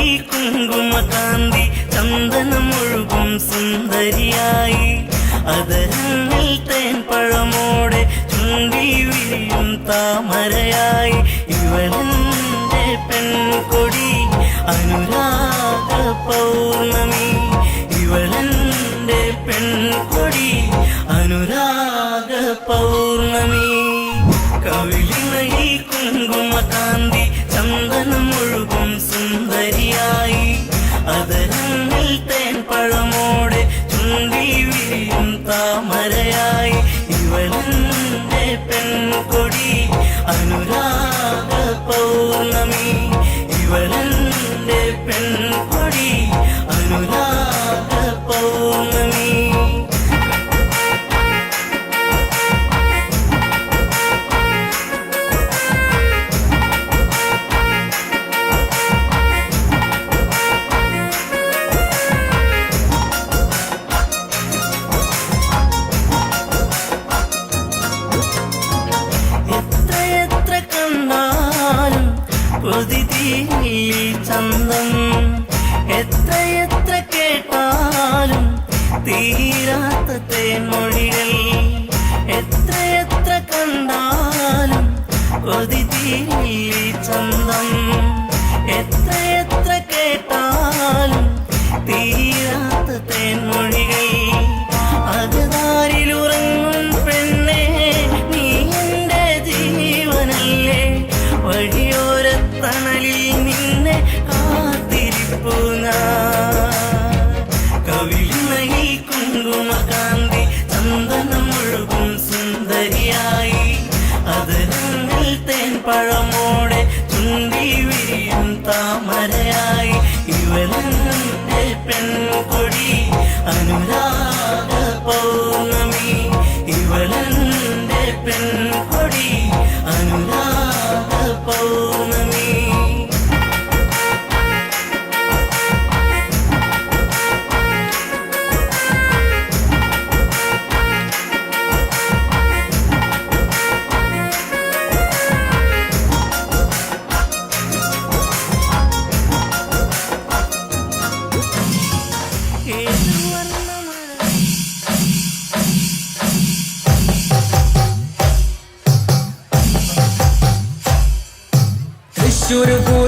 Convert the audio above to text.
കുങ്കുമകാന്തി ചന്ദനം ഒഴുകും സുന്ദരിയായി. അതരങ്ങൾ തേൻ പഴമോടെ ചുണ്ടി വിരിയും താമരയായി. ഇവളെന്റെ പെൺകൊടി അനുരാഗ പൗർണമി. ഇവളെന്റെ പെൺകൊടി അനുരാഗ പൗർണമി. കവിളിണയിൽ കുങ്കുമകാന്തി താമരയായി ഇവളെന്റെ പെൺകൊടി അനുരാഗ പൗർണമി. ഇവളെ പെൺകൊടി ചന്തം എത്ര എത്ര കേട്ടാലും തീരാത്ത തേൻമൊഴികൾ. എത്ര എത്ര കണ്ടാലും കൊതിതീ ചന്തം പഴമോടെ ചുണ്ടി വിരിയും താമരയായി തൃശ്ശൂർ പൂരം